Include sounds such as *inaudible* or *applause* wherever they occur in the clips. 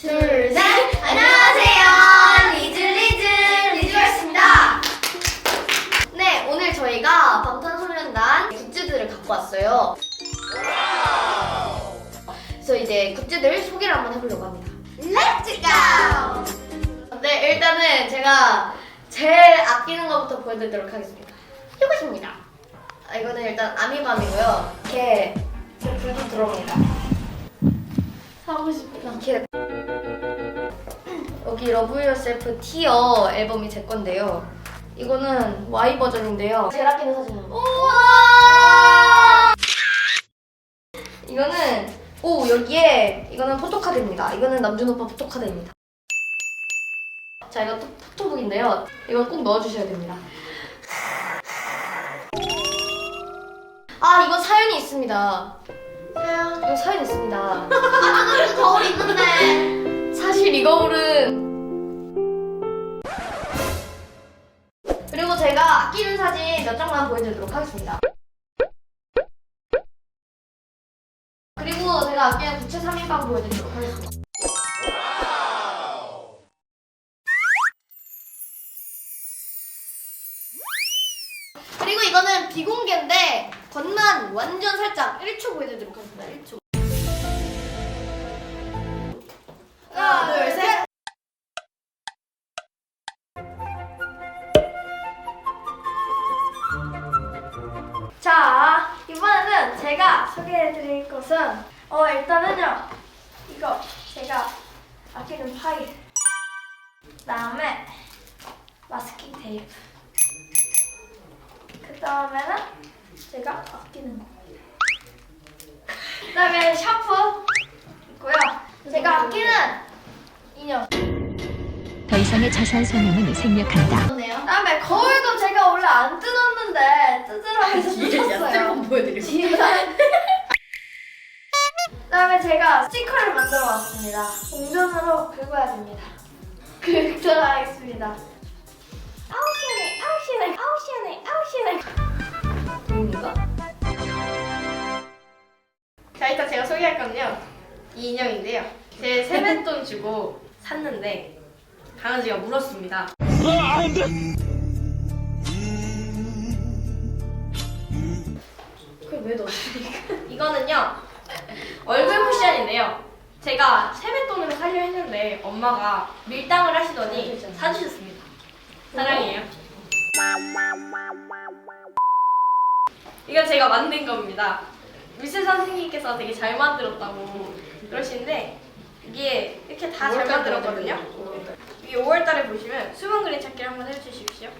둘, 셋! 안녕하세요! 리즈, 리즈였습니다! 네, 오늘 저희가 방탄소년단 굿즈들을 갖고 왔어요. 그래서 이제 굿즈들 소개를 한번 해보려고 합니다. 렛츠 고! 네, 일단은 제가 제일 아끼는 것부터 보여드리도록 하겠습니다. 이것입니다. 아, 이거는 일단 아미밤이고요. 이렇게 제 불도 들어옵니다. 사고 싶다. 이렇게 여기 러브 유어셀프 티어 앨범이 제 건데요. 이거는 Y 버전인데요. 제일 아끼는 사진은 우와! 이거는 오 여기에 이거는 포토카드입니다. 이거는 남준 오빠 포토카드입니다. 자 이거 또 포토북인데요. 이거 꼭 넣어주셔야 됩니다. 아 이거 사연이 있습니다. 사연? 이거 사연 있습니다. *laughs* 아 거울 있는데. 사실 이 거울은 보여드리도록 하겠습니다. 그리고 제가 아끼는 부채 3인방 보여드리도록 하겠습니다. 그리고 이거는 비공개인데 겉만 완전 살짝 1초 보여드리도록 하겠습니다. 1초. 제가 소개해드릴 것은 어 일단은요. 이거 제가 아끼는 파일. 그다음에 마스킹 테이프. 그 다음에는 제가 아끼는 거. 그다음에 샤프 있고요. 제가 아끼는 인형. 더 이상의 자세한 설명은 생략한다. 그다음에 거울도 제가 원래 안 뜯었는데 뜯으라고 해서 *laughs* 뜯었어요. 보여드리고 제가 스티커를 만들어 왔습니다. 동전으로 긁어야 됩니다. *laughs* 긁도록 하겠습니다. 아우 시원해, 아우 시원해, 아우 시원해, 아우 시원해. 보입니까? 자 일단 제가 소개할 건요 이 인형인데요 제 세뱃돈 주고 샀는데 강아지가 물었습니다 그걸 왜 넣었습니까? *laughs* 이거는요 얼굴 쿠션인데요. 제가 세뱃돈으로 사려 했는데 엄마가 밀당을 하시더니 사주셨습니다. 사랑해요. 이건 제가 만든 겁니다. 미술 선생님께서 되게 잘 만들었다고 그러시는데 이게 이렇게 다 잘 만들었거든요. 이 5월달에 보시면 수분 그림 찾기를 한번 해주십시오.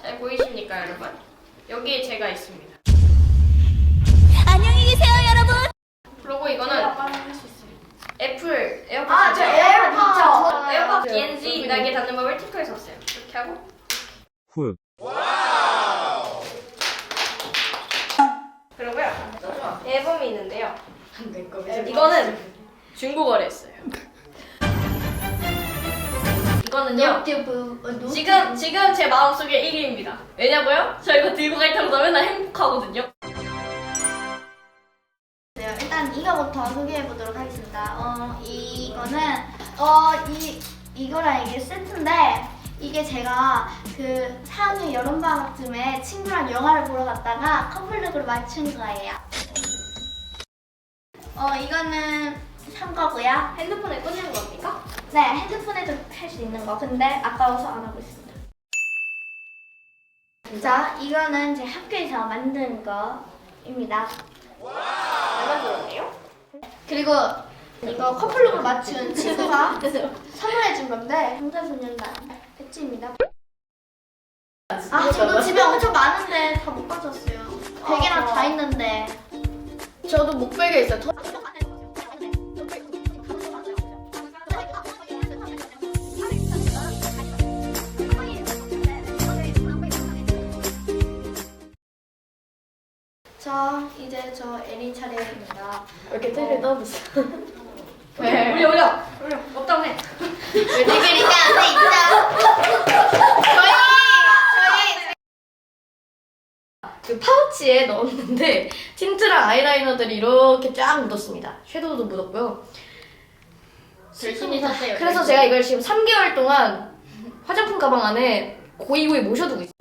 잘 보이십니까 여러분? 여기에 제가 있습니다 애플 에어팟 아, 저? 에어팟 저 에어팟 저 DNG 날개 닿는 법을 티커에서 샀어요. 이렇게 하고 후. 그러고요. 앨범이 있는데요. 이거는 중고거래 했어요. 이거는요. 유튜브 지금 지금 제 마음속에 1위입니다. 왜냐고요? 저 이거 들고 갈 때마다 맨날 행복하거든요. 이거부터 소개해 보도록 하겠습니다. 어, 이거는 어, 이 이거랑 이게 세트인데 이게 제가 그 4학년 여름 방학쯤에 친구랑 영화를 보러 갔다가 커플룩으로 맞춘 거예요. 어, 이거는 산 거고요. 핸드폰에 꽂는 겁니까? 네, 핸드폰에도 할 수 있는 거. 근데 아까워서 안 하고 있습니다. 자, 이거는 제 학교에서 만든 거입니다. 잘 만들었네요. 그리고 이거 커플룩을 맞춘 친구가 *laughs* 선물해 준 건데 방탄소년단 배지입니다. 아 저도 집에 엄청 많은데 다 못 가졌어요. 베개랑 다 있는데. 저도 목베개 있어요. 자 이제 저 에리 차례입니다. 이렇게 테이블 떠보세요. *laughs* 네. 올려 올려 올려. 없다고 해. 왜 그리지 않아 있죠? 저희 저희 그 파우치에 넣었는데 틴트랑 아이라이너들이 이렇게 쫙 묻었습니다. 섀도우도 묻었고요. 열심히 샀어요. 그래서 제가 이걸 지금 3개월 동안 화장품 가방 안에 고이고이 모셔두고 있어요.